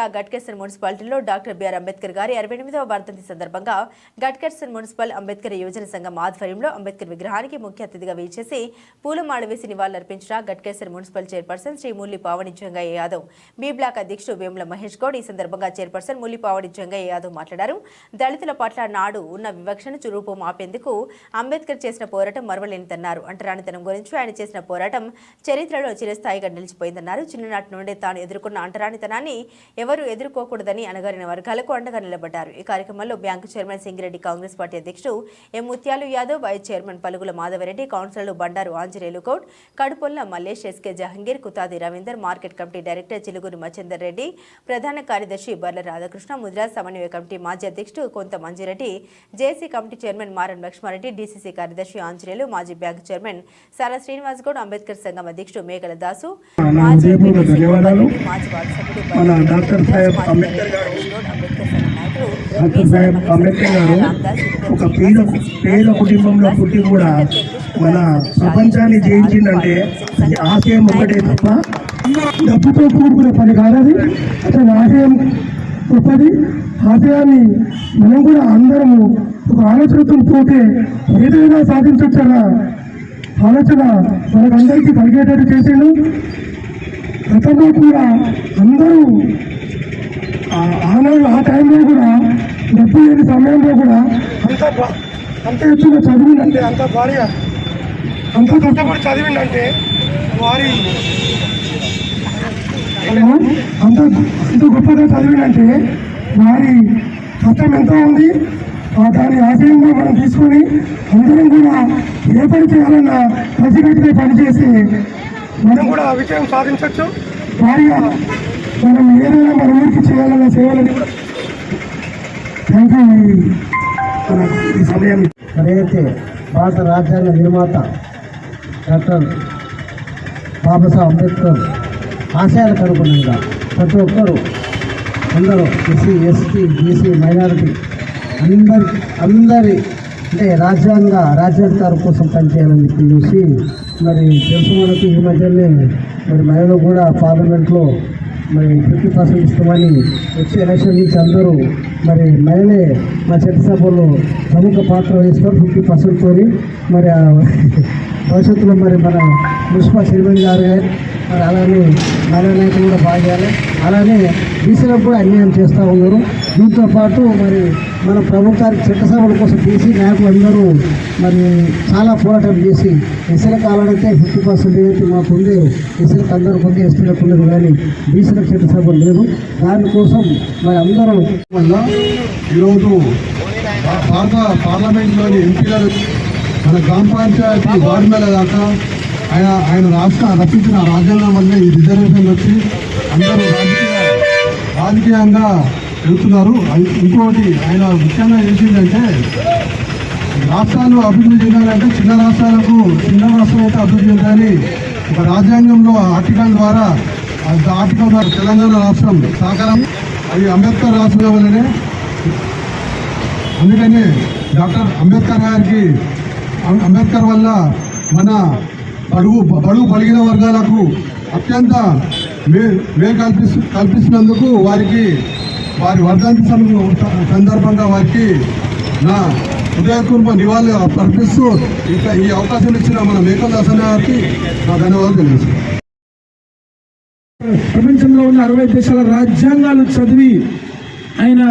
జిల్లా గట్కేసర్ మున్సిపాలిటీలో doctor BR Ambedkar గారి అరవై ఎనిమిదవ వర్ధంతి సందర్భంగా గట్కేసర్ మున్సిపల్ అంబేద్కర్ యువజన సంఘం ఆధ్వర్యంలో అంబేద్కర్ విగ్రహానికి ముఖ్య అతిథిగా వేచేసి పూలమాల వేసి నివాళులర్పించిన Ghatkesar municipal chairperson Shri Mulli Pavani Jangaiah Yadav B block అధ్యక్షుడు వేముల మహేష్ గౌడ్ ఈ సందర్భంగా చైర్పర్సన్ ముల్లి పావని జంగయ్య యాదవ్ మాట్లాడారు. దళితుల పట్ల నాడు ఉన్న వివక్షను చురూపం ఆపేందుకు అంబేద్కర్ చేసిన పోరాటం మరవలేనిదన్నారు. అంటరానితనం గురించి ఆయన చేసిన పోరాటం చరిత్రలో చిరస్థాయిగా నిలిచిపోయిందన్నారు. చిన్ననాటి నుండి తాను ఎదుర్కొన్న అంటరానితనాన్ని ఎవరు ఎదుర్కోకూడదని అనగారిన వర్గాలకు అండగా నిలబడ్డారు. ఈ కార్యక్రమంలో bank chairman Singireddy Congress party అధ్యక్షుడు M Muthyalu Yadav vice chairman Palugula Madhavareddy కౌన్సిలర్లు Bandaru Anjaneyulu Goud Kadupolla Mallesh SK Jahangir Kuthadi Ravinder market committee director Chiluguru Machchander Reddy ప్రధాన కార్యదర్శి బర్ల రాధాకృష్ణ ముద్రాజ్ సమన్వయ కమిటీ మాజీ అధ్యక్షుడు కొంత Manjireddy JC committee chairman Maran Lakshmareddy DCC కార్యదర్శి ఆంజనేయులు మాజీ బ్యాంకు చైర్మన్ సారా శ్రీనివాస్ గౌడ్ అంబేద్కర్ సంఘం అధ్యక్షుడు మేకల దాసు మాజీ హృదయపూర్వక మాజీ వార్డు సభ్యుడు డాక్టర్ సాహెబ్ అంబేద్కర్ గారు డాక్టర్ సాహెబ్ అంబేద్కర్ గారు ఒక పేద పేద కుటుంబంలో పుట్టి కూడా మన ప్రపంచాన్ని జయించిందంటే ఆశయం ఒకటే తప్ప డబ్బుతో కూడుకునే పని కాదది. అసలు ఆశయం గొప్పది ఆశయాన్ని మనం కూడా అందరము ఒక ఆలోచనతో పోతే ఏదైనా సాధించవచ్చన్న ఆలోచన మనకందరికీ కలిగేటట్టు చేసిండు. గతంలో కూడా అందరూ ఆనాడు ఆ టైంలో కూడా డబ్బు లేని సమయంలో కూడా అంత అంత ఎత్తుగా చదివిందంటే అంత భార్య అంత కష్టపడి చదివిందంటే వారి అంత అంత గొప్పగా చదివిందంటే వారి కష్టం ఎంత ఉంది. ఆ దాని ఆశయంగా మనం తీసుకొని అందరం కూడా ఏ పని చేయాలన్నా కలిసికట్టుగా పనిచేసి మనం కూడా ఆ విజయం సాధించవచ్చు భారీగా మనం ఏదైనా మన ఊరికి చేయాలన్న సేవలని థ్యాంక్ యూ ఈ సమయం భారత రాజ్యాంగ నిర్మాత డాక్టర్ బాబాసాహెబ్ అంబేద్కర్ ఆశయాలకు అనుగుణంగా ప్రతి ఒక్కరూ అందరూ ఎస్సీ ఎస్టీ బీసీ మైనారిటీ అందరి అందరి అంటే రాజ్యాంగ రాజ్యాంగ కోసం పనిచేయాలని చెప్పి చూసి మరి తెలుసు మనకి ఈ మధ్యనే మరి మహిళలు కూడా పార్లమెంట్లో మరి ఫిఫ్టీ పర్సెంట్ ఇస్తామని వచ్చే ఎలక్షన్ నుంచి అందరూ మరి మహిళే మా చట్టసభలో ప్రముఖ పాత్ర వహిస్తారు ఫిఫ్టీ పర్సెంట్ తోని. మరి ఆ భవిష్యత్తులో మరి మన మున్సిపల్ చైర్మన్ గారు మరి అలానే మహిళా నాయకులు కూడా బాగా చేయాలి అలానే బీసీలకు కూడా అన్యాయం చేస్తూ ఉన్నారు. దీంతో పాటు మరి మన ప్రభుత్వానికి చట్టసభల కోసం తీసి నాయకులు అందరూ మరి చాలా పోరాటం చేసి ఎస్సీలకు కావాలంటే ఫిఫ్టీ పర్సెంట్ అయితే మాకు ఉంది ఎస్సీలకు అందరూ ఉంది ఎస్టీలకు ఉండదు కానీ బీసీలకు చట్టసభ లేదు. దానికోసం మరి అందరూ వల్ల ఈరోజు పార్లమెంట్లోని ఎంపీలు మన గ్రామ పంచాయతీ వార్డు మేళ దాకా ఆయన ఆయన రాష్ట్ర రచించిన రాజ్యాంగం వల్ల ఈ రిజర్వేషన్ వచ్చి అందరూ రాజకీయ రాజకీయంగా వెళ్తున్నారు. ఇంకోటి ఆయన ముఖ్యంగా చేసిందంటే రాష్ట్రాలు అభివృద్ధి చెందాలంటే చిన్న రాష్ట్రాలకు చిన్న రాష్ట్రం అయితే అభివృద్ధి చెందాలని ఒక రాజ్యాంగంలో ఆర్టికల్ ద్వారా ఆర్టికల్ ద్వారా తెలంగాణ రాష్ట్రం సహకారం అది అంబేద్కర్ రాష్ట్రం వల్లనే. అందుకని డాక్టర్ అంబేద్కర్ గారికి అం- అంబేద్కర్ వల్ల మన బడుగు బడుగు బలిగిన వర్గాలకు అత్యంత మే మేలు కల్పిస్తు కల్పిస్తున్నందుకు వారికి వారి వర్ధంతి సందర్భంగా వారికి నా హృదయపూర్వ నివాళులు అర్పిస్తూ ఇక ఈ అవకాశం ఇచ్చిన మన మేకల్ దాసన్ గారికి నా ధన్యవాదాలు తెలియజేస్తాను ప్రపంచంలో ఉన్న అరవై దేశాల రాజ్యాంగాలు చదివి ఆయన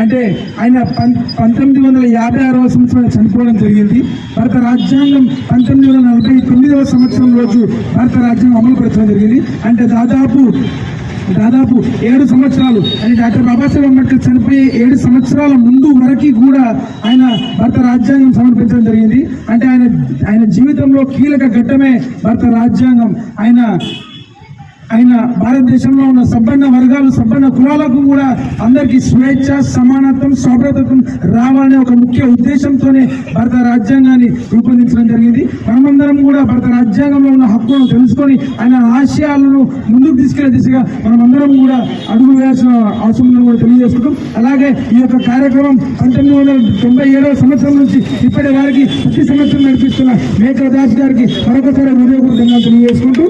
అంటే ఆయన పం పంతొమ్మిది వందల యాభై ఆరవ సంవత్సరం చనిపోవడం జరిగింది. భారత రాజ్యాంగం పంతొమ్మిది వందల నలభై తొమ్మిదవ సంవత్సరం రోజు భారత రాజ్యాంగం అమలు పరచడం జరిగింది. అంటే దాదాపు దాదాపు ఏడు సంవత్సరాలు. అని డాక్టర్ బాబాసాహెబ్ అంబేద్కర్ చనిపోయే ఏడు సంవత్సరాల ముందు వరకు కూడా ఆయన భారత రాజ్యాంగం సమర్పించడం జరిగింది. అంటే ఆయన ఆయన జీవితంలో కీలక ఘట్టమే భారత రాజ్యాంగం. ఆయన ఆయన భారతదేశంలో ఉన్న సబ్బన్న వర్గాలు సబ్బన్న కులాలకు కూడా అందరికీ స్వేచ్ఛ సమానత్వం స్వాభ్రతత్వం రావాలనే ఒక ముఖ్య ఉద్దేశంతోనే భారత రాజ్యాంగాన్ని రూపొందించడం జరిగింది. మనమందరం కూడా భారత రాజ్యాంగంలో ఉన్న హక్కులను తెలుసుకొని ఆయన ఆశయాలను ముందుకు తీసుకెళ్ళే దిశగా మనమందరం కూడా అడుగు వేయాల్సిన అవసరం కూడా తెలియజేసుకుంటాం అలాగే ఈ యొక్క కార్యక్రమం పంతొమ్మిది వందల తొంభై ఏడవ సంవత్సరం నుంచి ఇప్పటి వారికి ప్రతి సంవత్సరం నడిపిస్తున్న మేకల దాస్ గారికి మరొకసారి హృదయపూర్వకంగా తెలియజేసుకుంటూ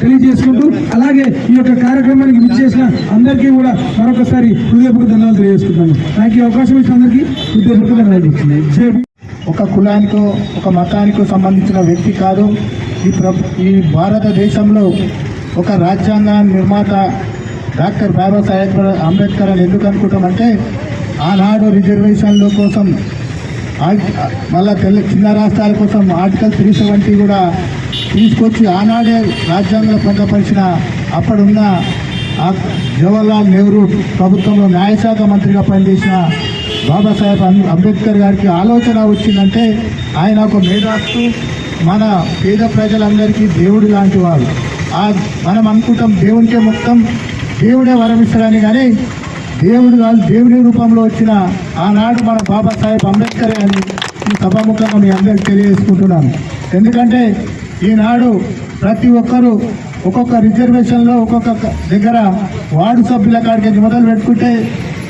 తెలియజేసుకుంటూ అలాగే ఈ యొక్క కార్యక్రమానికి విచ్చేసిన అందరికీ కూడా మరొకసారి హృదయపూర్వక ధన్యవాదాలు తెలియజేసుకుంటాను నాకు ఈ అవకాశం ఇచ్చిన అందరికీ హృదయపూర్వక ధన్యవాదాలు ఒక కులానికో ఒక మతానికో సంబంధించిన వ్యక్తి కాదు. ఈ ప్ర ఈ భారతదేశంలో ఒక రాజ్యాంగ నిర్మాత డాక్టర్ బాబాసాహెబ్ అంబేద్కర్ అని ఎందుకు అనుకుంటామంటే ఆనాడు రిజర్వేషన్ల కోసం మళ్ళీ మళ్ళా తెల్ల చిన్న రాష్ట్రాల కోసం ఆర్టికల్ త్రీ సెవెంటీ కూడా తీసుకొచ్చి ఆనాడే రాజ్యాంగంలో పొందపరిచిన అప్పుడున్న జవహర్లాల్ నెహ్రూ ప్రభుత్వంలో న్యాయశాఖ మంత్రిగా పనిచేసిన బాబాసాహెబ్ అంబేద్కర్ గారికి ఆలోచన వచ్చిందంటే ఆయన ఒక మేధాస్తు మన పేద ప్రజలందరికీ దేవుడు లాంటి వాడు. ఆ మనం అనుకుంటాం దేవునికే మొత్తం దేవుడే వరమిస్తాడని కానీ దేవుడు కాదు దేవుని రూపంలో వచ్చిన ఆనాడు మన బాబాసాహెబ్ అంబేద్కర్ అని ఈ సభాముఖంగా మీ అందరికి తెలియజేసుకుంటున్నాను. ఎందుకంటే ఈనాడు ప్రతి ఒక్కరూ ఒక్కొక్క రిజర్వేషన్లో ఒక్కొక్క దగ్గర వార్డు సభ్యుల కాడికి మొదలు పెట్టుకుంటే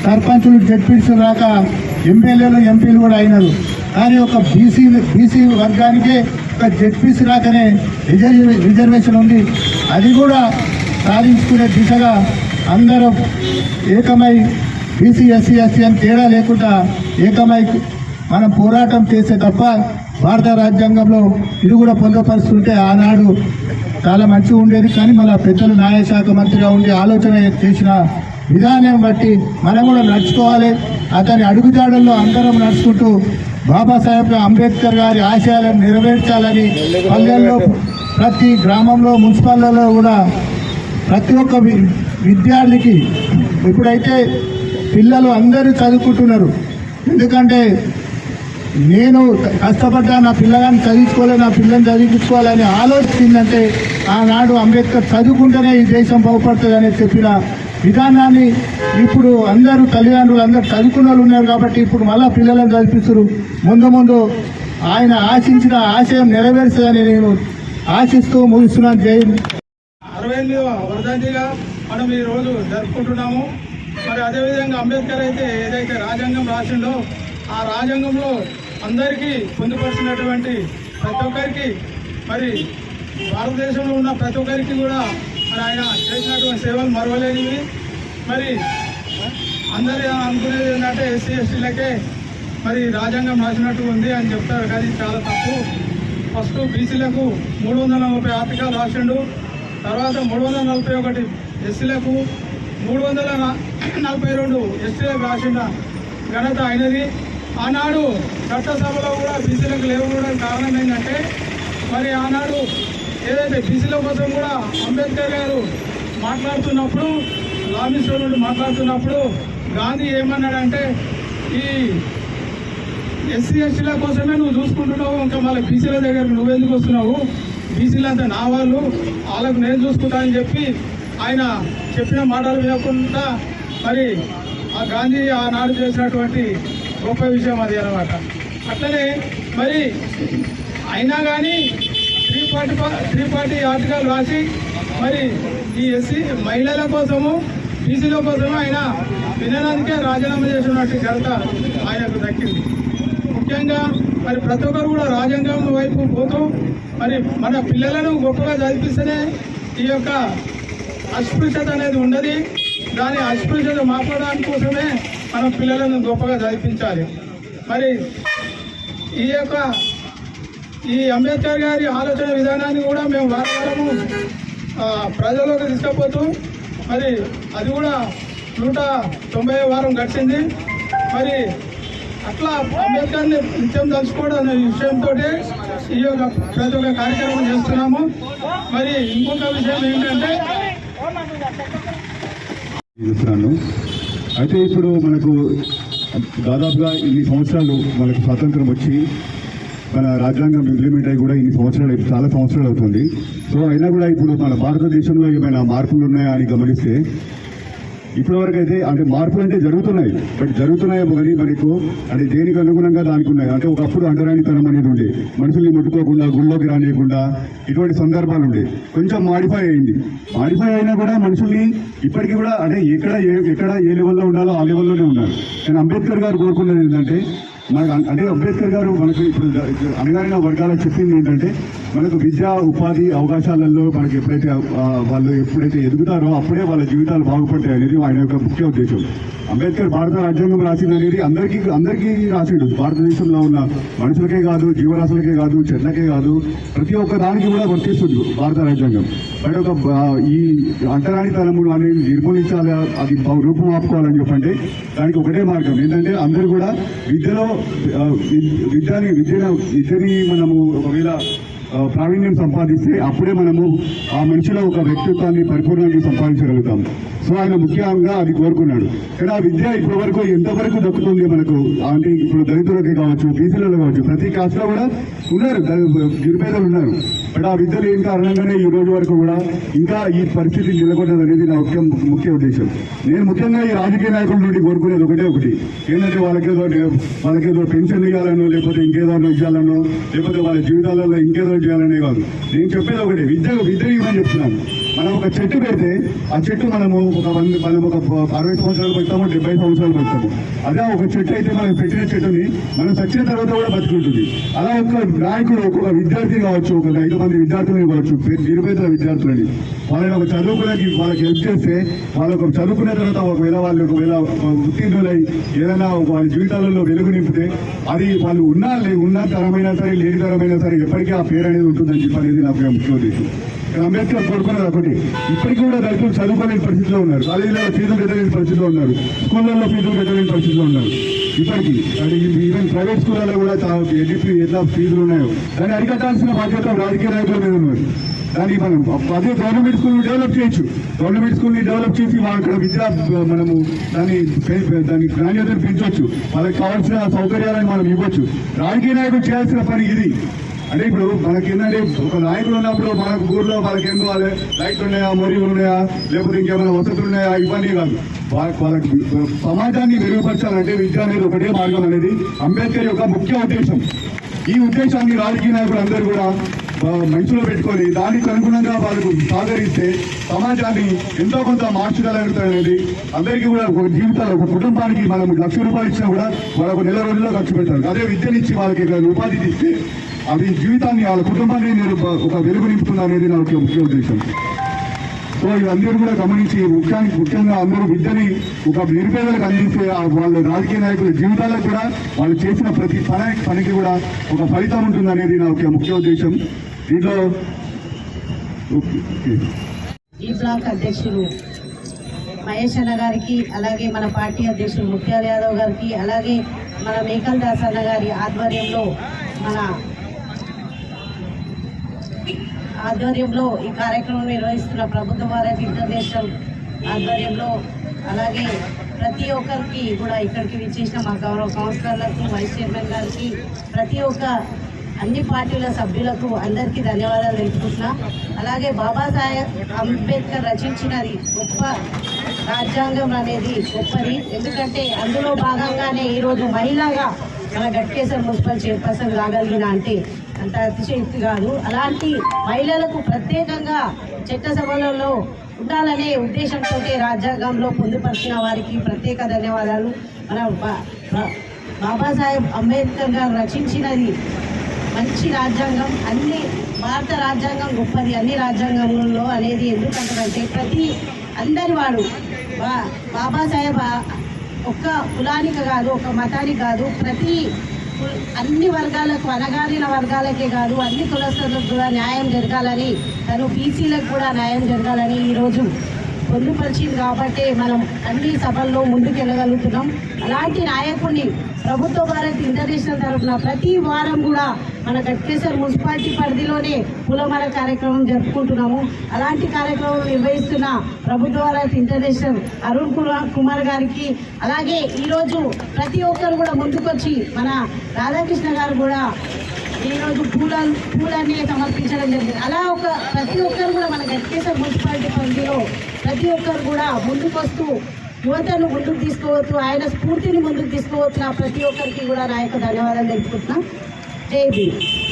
సర్పంచులు జడ్పీస్ రాక ఎమ్మెల్యేలు ఎంపీలు కూడా అయినారు. కానీ ఒక బీసీ బీసీ వర్గానికే ఒక జడ్పీస్ రాకనే రిజర్వేషన్ ఉంది. అది కూడా సాధించుకునే దిశగా అందరూ ఏకమై బీసీ ఎస్సీ ఎస్సీ అని తేడా లేకుండా ఏకమై మనం పోరాటం చేసే తప్ప భారత రాజ్యాంగంలో ఇది కూడా పొందపరుస్తుంటే ఆనాడు చాలా మంచిగా ఉండేది. కానీ మన పెద్దలు న్యాయశాఖ మంత్రిగా ఉండి ఆలోచన చేసిన విధానం బట్టి మనం కూడా నడుచుకోవాలి. అతని అడుగుజాడల్లో అందరం నడుచుకుంటూ బాబాసాహెబ్ అంబేద్కర్ గారి ఆశయాలను నెరవేర్చాలని పల్లెల్లో ప్రతి గ్రామంలో మున్సిపాలిటీలో కూడా ప్రతి ఒక్క వి- విద్యార్థికి ఇప్పుడైతే పిల్లలు అందరూ చదువుకుంటున్నారు ఎందుకంటే నేను కష్టపడ్డా నా పిల్లగాన్ని చదివించుకోలే నా పిల్లని చదివించుకోవాలని ఆలోచించిందంటే ఆనాడు అంబేద్కర్ చదువుకుంటేనే ఈ దేశం బాగుపడుతుందని చెప్పిన విధానాన్ని ఇప్పుడు అందరూ తల్లిదండ్రులు అందరూ చదువుకున్న వాళ్ళు ఉన్నారు కాబట్టి ఇప్పుడు మళ్ళా పిల్లలను చదివిస్తున్నారు ముందు ముందు ఆయన ఆశించిన ఆశయం నెరవేరుస్తుందని నేను ఆశిస్తూ ముగిస్తున్నాను. జై అరవై వరదంతిగా మనం ఈ రోజు జరుపుకుంటున్నాము. మరి అదేవిధంగా అంబేద్కర్ అయితే ఏదైతే రాజ్యాంగం రాసిండో ఆ రాజ్యాంగంలో అందరికీ పొందుపరిచినటువంటి ప్రతి ఒక్కరికి మరి భారతదేశంలో ఉన్న ప్రతి ఒక్కరికి కూడా మరి ఆయన చేసినటువంటి సేవలు మరవలేనివి. మరి అందరి అనుకునేది ఏంటంటే ఎస్సీ ఎస్టీలకే మరి రాజ్యాంగం రాసినట్టు ఉంది అని చెప్తారు కానీ చాలా తప్పు. ఫస్ట్ బీసీలకు మూడు వందల ముప్పై ఆర్టికల్ రాసిండు. తర్వాత మూడు వందల నలభై ఒకటి ఎస్సీలకు మూడు వందల నలభై రెండు ఎస్టీలకు రాసిన ఘనత అయినది ఆనాడు చట్టసభలో కూడా బీసీలకు లేకపోవడానికి కారణం ఏంటంటే మరి ఆనాడు ఏదైతే బీసీల కోసం కూడా అంబేద్కర్ గారు మాట్లాడుతున్నప్పుడు రామేశ్వరుడు మాట్లాడుతున్నప్పుడు గాంధీ ఏమన్నాడంటే ఈ ఎస్సీ ఎస్టీల కోసమే నువ్వు చూసుకుంటున్నావు ఇంకా మళ్ళీ బీసీల దగ్గర నువ్వెందుకు వస్తున్నావు? బీసీలు అంతా నా వాళ్ళు వాళ్ళకు నేను చూసుకుంటా అని చెప్పి ఆయన చెప్పిన మాటలు వినకుండా మరి ఆ గాంధీ ఆనాడు చేసినటువంటి గొప్ప విషయం అది అన్నమాట. అట్లనే మరి అయినా కానీ three party three party article రాసి మరి ఈ ఎస్సీ మహిళల కోసము బీసీల కోసము ఆయన వినడానికే రాజీనామా చేసినట్టు ఘనత ఆయనకు దక్కింది. ముఖ్యంగా మరి ప్రతి ఒక్కరు కూడా రాజ్యాంగం వైపు పోతూ మరి మన పిల్లలను గొప్పగా చదివిస్తేనే ఈ యొక్క అస్పృశ్యత అనేది ఉండదు. దాని అస్పృశ్యత మాట్లాడడానికి కోసమే మన పిల్లలను గొప్పగా చదివించాలి. మరి ఈ యొక్క ఈ అంబేద్కర్ గారి ఆలోచన విధానాన్ని కూడా మేము వారం వారము ప్రజల్లోకి తీసుకపోతూ మరి అది కూడా నూట తొంభై వారం గడిచింది. మరి అట్లా అంబేద్కర్ని నిత్యం తలుచుకోవడం అనే విషయంతో ఈ యొక్క ప్రతి ఒక్క కార్యక్రమం చేస్తున్నాము. మరి ఇంకొక విషయం ఏంటంటే చూస్తున్నాను. అయితే ఇప్పుడు మనకు దాదాపుగా ఇన్ని సంవత్సరాలు మనకు స్వాతంత్రం వచ్చి మన రాజ్యాంగం ఇంప్లిమెంట్ అయ్యి కూడా ఇన్ని సంవత్సరాలు చాలా సంవత్సరాలు అవుతుంది. సో అయినా కూడా ఇప్పుడు మన భారతదేశంలో ఏమైనా మార్పులు ఉన్నాయా అని గమనిస్తే ఇప్పటివరకు అయితే అంటే మార్పులు అంటే జరుగుతున్నాయి. బట్ జరుగుతున్నాయి కానీ మనకు అంటే దేనికి అనుగుణంగా దానికి ఉన్నాయి? అంటే ఒకప్పుడు అంటరానితనం అనేది ఉండే. మనుషుల్ని ముట్టుకోకుండా గుళ్ళోకి రానియకుండా ఇటువంటి సందర్భాలు ఉండే. కొంచెం మాడిఫై అయింది. మాడిఫై అయినా కూడా మనుషుల్ని ఇప్పటికీ కూడా అంటే ఎక్కడ ఏ- ఎక్కడ ఏ లెవెల్లో ఉండాలో ఆ లెవెల్లోనే ఉన్నారు. కానీ అంబేద్కర్ గారు కోరుకున్నది ఏంటంటే మనకు అంటే అంబేద్కర్ గారు మనకు ఇప్పుడు అనగారిన వర్గాలకు చెప్పింది ఏంటంటే మనకు విద్య ఉపాధి అవకాశాలలో మనకి ఎప్పుడైతే వాళ్ళు ఎప్పుడైతే ఎదుగుతారో అప్పుడే వాళ్ళ జీవితాలు బాగుపడతాయి అనేది ఆయన యొక్క ముఖ్య ఉద్దేశం. అంబేద్కర్ భారత రాజ్యాంగం రాసింది అనేది అందరికీ అందరికీ రాసిండు. భారతదేశంలో ఉన్న మనుషులకే కాదు జీవరాశులకే కాదు చెట్లకే కాదు ప్రతి ఒక్క దానికి కూడా వర్తిస్తుంది భారత రాజ్యాంగం. బట్ ఒక ఈ ఈ అంటరానితనము అనేది నిర్మూలించాలి అది రూపం ఆపుకోవాలని చెప్పంటే దానికి ఒకటే మార్గం. ఏంటంటే అందరూ కూడా విద్యలో వి- విద్యని విద్యను విద్యని మనము ఒకవేళ ప్రావీణ్యం సంపాదిస్తే అప్పుడే మనము ఆ మనిషిలో ఒక వ్యక్తిత్వాన్ని పరిపూర్ణంగా సంపాదించగలుగుతాం సో ఆయన ముఖ్యంగా అది కోరుకున్నాడు. కానీ ఆ విద్య ఇప్పటి వరకు ఎంతవరకు దక్కుతుంది మనకు? అంటే ఇప్పుడు దళితులకి కావచ్చు బీసీలలో కావచ్చు ప్రతి కాస్ట్ కూడా ఉన్నారు. ద- నిరుపేదలు ఉన్నారు. బట్ ఆ విద్య లేని కారణంగానే ఈ రోజు వరకు కూడా ఇంకా ఈ పరిస్థితి నిలబడ్డది అనేది నా ముఖ్య ముఖ్య ఉద్దేశం. నేను ముఖ్యంగా ఈ రాజకీయ నాయకుల నుండి కోరుకునేది ఒకటే ఒకటి. ఏంటంటే వాళ్ళకేదో వాళ్ళకేదో పెన్షన్ ఇవ్వాలనో లేకపోతే ఇంకేదో ఇవ్వాలనో లేకపోతే వాళ్ళ జీవితాలలో ఇంకేదో చేయాలనే కాదు. నేను చెప్పేది ఒకటి. విద్య విద్య ఇవ్వని చెప్తున్నాను. మనం ఒక చెట్టు పెడితే ఆ చెట్టు మనము ఒక వంద మనం ఒక అరవై సంవత్సరాలు పెడతాము డెబ్బై సంవత్సరాలు పెడతాము. అదే ఒక చెట్టు అయితే మనం పెట్టిన చెట్టుని మనం చచ్చిన తర్వాత కూడా బతుకుంటుంది. అలా ఒక నాయకుడు ఒక విద్యార్థి కావచ్చు ఒక ఐదు మంది విద్యార్థులని కావచ్చు పే- నిరుపేదల విద్యార్థులని వాళ్ళని ఒక చదువుకునేకి వాళ్ళకి హెల్ప్ చేస్తే వాళ్ళకు చదువుకునే తర్వాత ఒకవేళ వాళ్ళు ఒకవేళ ఉత్తీర్ణులై ఏదైనా వాళ్ళ జీవితాలలో వెలుగు నింపితే అది వాళ్ళు ఉన్నా లే ఉన్న తరమైనా సరే లేని తరమైనా సరే ఎప్పటికీ ఆ పేరు అనేది ఉంటుందని చెప్పి అనేది నా ముఖ్య ఉద్దేశం. అంబేద్కర్ కోరుకున్నది ఒకటి ఇప్పటికీ కూడా రైతులు చదువుకోలేని పరిస్థితిలో ఉన్నారు. కాలేజీలో ఫీజులు కట్టలేని పరిస్థితిలో ఉన్నారు. స్కూళ్ళల్లో ఫీజులు కట్టలేని పరిస్థితిలో ఉన్నారు. ఇప్పటికీ అంటే ఈవెన్ ప్రైవేట్ స్కూళ్ళలో కూడా చాలా ఎట్లా ఫీజులు ఉన్నాయో దాన్ని అరికట్టాల్సిన బాధ్యత రాజకీయ నాయకుల మీద ఉన్నారు దానికి మనం అదే గవర్నమెంట్ స్కూల్ని డెవలప్ చేయొచ్చు. గవర్నమెంట్ స్కూల్ని డెవలప్ చేసి మన అక్కడ విద్యా మనము దాన్ని దాని నాణ్యతను పెంచవచ్చు వాళ్ళకి కావాల్సిన సౌకర్యాలను మనం ఇవ్వచ్చు. రాజకీయ నాయకులు చేయాల్సిన పని ఇది. అంటే ఇప్పుడు మనకి ఏంటంటే ఒక నాయకుడు ఉన్నప్పుడు మనకు ఊర్లో వాళ్ళకి ఏం కావాలి లైట్లు ఉన్నాయా? మోరీలు ఉన్నాయా? లేకపోతే ఇంకేమైనా వసతులు ఉన్నాయా? ఇవన్నీ కాదు. వాళ్ళకి వాళ్ళకి సమాజాన్ని మెరుగుపరచాలంటే విద్య అనేది ఒకటే మార్గం అనేది అంబేద్కర్ యొక్క ముఖ్య ఉద్దేశం. ఈ ఉద్దేశాన్ని రాజకీయ నాయకులు అందరూ కూడా ఆ, మనసులో పెట్టుకొని దానికి అనుగుణంగా వాళ్ళకు సహకరిస్తే సమాజాన్ని ఎంతో కొంత మార్చగలుగుతారనేది అందరికీ కూడా ఒక జీవితాలు ఒక కుటుంబానికి మనం లక్ష రూపాయలు ఇచ్చినా కూడా వాళ్ళకు నెల రోజుల్లో ఖర్చు పెడతారు అదే విద్యనిచ్చి వాళ్ళకి ఉపాధి ఇస్తే అది జీవితాన్ని వాళ్ళ కుటుంబాన్ని నేను ఒక వెలుగు నింపుతున్నా అనేది నా యొక్క ముఖ్య ఉద్దేశం. సో ఇదందరూ కూడా గమనించి ముఖ్యానికి ముఖ్యంగా అందరూ విద్యని ఒక నిరుపేదలకు అందిస్తే వాళ్ళ రాజకీయ నాయకుల జీవితాలకు కూడా వాళ్ళు చేసిన ప్రతి పని పనికి కూడా ఒక ఫలితం ఉంటుంది అనేది నా యొక్క ముఖ్య ఉద్దేశం. దీంట్లో ఈ బ్లాక్ అధ్యక్షులు మహేష్ అన్న గారికి అలాగే మన పార్టీ అధ్యక్షులు ముత్యాల యాదవ్ గారికి అలాగే మన మేకల్ దాస్ అన్న గారి ఆధ్వర్యంలో మన ఆధ్వర్యంలో ఈ కార్యక్రమం నిర్వహిస్తున్న ప్రభుత్వ భారత్ ఇంటర్నేషనల్ ఆధ్వర్యంలో అలాగే ప్రతి ఒక్కరికి కూడా ఇక్కడికి విచ్చేసిన మా గౌరవ కౌన్సిలర్లకు వైస్ చైర్మన్ గారికి ప్రతి ఒక్క అన్ని పార్టీల సభ్యులకు అందరికీ ధన్యవాదాలు తెలుపుకుంటున్నా. అలాగే బాబాసాహెబ్ అంబేద్కర్ రచించినది గొప్ప రాజ్యాంగం అనేది గొప్పది. ఎందుకంటే అందులో భాగంగానే ఈరోజు మహిళగా మన గట్కేశ్వర మున్సిపల్ చైర్పర్సన్ కాగలిగిన అంటే అంత అతిశక్తి కాదు. అలాంటి మహిళలకు ప్రత్యేకంగా చట్టసభలలో ఉండాలనే ఉద్దేశంతో రాజ్యాంగంలో పొందుపరిచిన వారికి ప్రత్యేక ధన్యవాదాలు. మన బాబాసాహెబ్ అంబేద్కర్ గారు రచించినది మంచి రాజ్యాంగం అన్ని భారత రాజ్యాంగం గొప్పది అన్ని రాజ్యాంగంలో అనేది ఎందుకంటే ప్రతి అందరి వాడు బాబాసాహెబ్ ఒక్క కులానికి కాదు ఒక మతానికి కాదు ప్రతి అన్ని వర్గాలకు అనగారిన వర్గాలకే కాదు అన్ని కులస్తులకు కూడా న్యాయం జరగాలని తను బీసీలకు కూడా న్యాయం జరగాలని ఈరోజు పొందుపరిచింది కాబట్టి మనం అన్ని సభల్లో ముందుకెళ్ళగలుగుతున్నాం. అలాంటి నాయకుడిని ప్రభుత్వ భారత్ ఇంటర్నేషనల్ తరఫున ప్రతి వారం కూడా మన గట్కేశ్వర్ మున్సిపాలిటీ పరిధిలోనే పూలమర కార్యక్రమం జరుపుకుంటున్నాము. అలాంటి కార్యక్రమం నిర్వహిస్తున్న ప్రభుత్వ భారత్ ఇంటర్నేషనల్ అరుణ్ కుమార్ కుమార్ గారికి అలాగే ఈరోజు ప్రతి ఒక్కరు కూడా ముందుకొచ్చి మన రాధాకృష్ణ గారు కూడా ఈరోజు పూల పూలన్నీ సమర్పించడం జరిగింది. అలా ఒక ప్రతి ఒక్కరు కూడా మన గట్కేశ్వర్ మున్సిపాలిటీ పరిధిలో ప్రతి ఒక్కరు కూడా ముందుకొస్తూ యువతను ముందుకు తీసుకోవచ్చు ఆయన స్ఫూర్తిని ముందుకు తీసుకోవచ్చు ప్రతి ఒక్కరికి కూడా నా యొక్క ధన్యవాదాలు తెలుపుకుంటున్నాం. జై భీమ్.